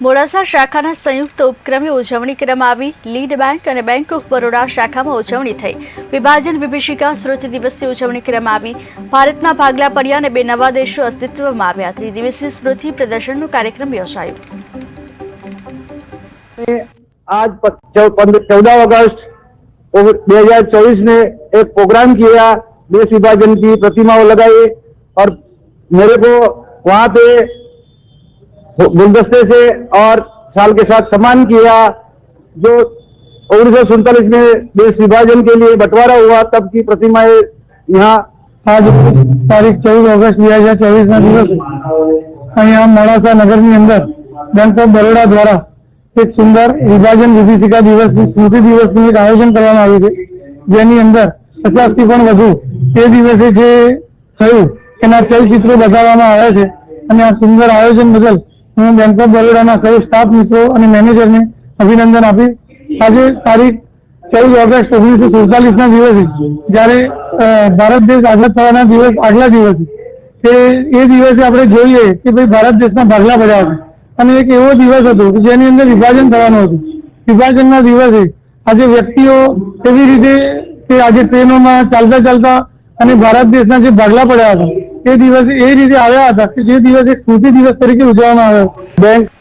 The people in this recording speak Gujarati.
મોડાસા શાખાના સંયુક્ત ઉપક્રમે ઉજવણી કરવામાં આવી લીડ બેંક અને બેંક ઓફ બરોડા શાખામાં ઉજવણી થઈ વિભાજન વિભીષિકા સ્મૃતિ દિવસની ઉજવણી કરવામાં આવી ભારતના ભાગલા પડ્યા અને બે નવા દેશો અસ્તિત્વમાં આવ્યા ત્રિદિવસીય સ્મૃતિ પ્રદર્શનનો કાર્યક્રમ યોજાયો आज चौदह अगस्त दो हजार चौबीस में एक प्रोग्राम किया देश विभाजन की प्रतिमाओं लगाई और मेरे को वहाँ पे गुलदस्ते से और साल के साथ सम्मान किया जो उन्नीस सौ सैंतालीस में देश विभाजन के लिए बंटवारा हुआ तब की प्रतिमाएं यहाँ आज તારીખ ચૌદ ઓગસ્ટ બે હજાર ચોવીસ ના દિવસે અહીંયા મોડાસા નગરની અંદર બેંક ઓફ બરોડા દ્વારા એક સુંદર વિભાજન વિભીષિકા દિવસની સ્મૃતિ દિવસનું એક આયોજન કરવામાં આવ્યું છે જેની અંદર પચાસ થી પણ વધુ તે દિવસે જે થયું એના ચલચિત્રો બતાવવામાં આવ્યા છે અને આ સુંદર આયોજન બદલ હું બેંક ઓફ બરોડાના સૌ સ્ટાફ મિત્રો અને મેનેજરને અભિનંદન આપી. આજે તારીખ ચૌદ ઓગસ્ટ ઓગણીસો સુડતાલીસ ના દિવસે જયારે ભારત દેશ આઝાદ થવાના દિવસ, આગલા દિવસે. તે, એ દિવસે આપણે જોઈએ કે ભાઈ ભારત દેશના ભાગલા પડ્યા હતા અને એક એવો દિવસ હતો કે જેની અંદર વિભાજન થવાનું હતું. વિભાજનના દિવસે આજે વ્યક્તિઓ એવી રીતે કે આજે ટ્રેનોમાં ચાલતા ચાલતા અને ભારત દેશના જે ભાગલા પડ્યા હતા એ દિવસે એ રીતે આવ્યા હતા કે જે દિવસે સ્મૃતિ દિવસ તરીકે ઉજવવામાં આવ્યો. બેંક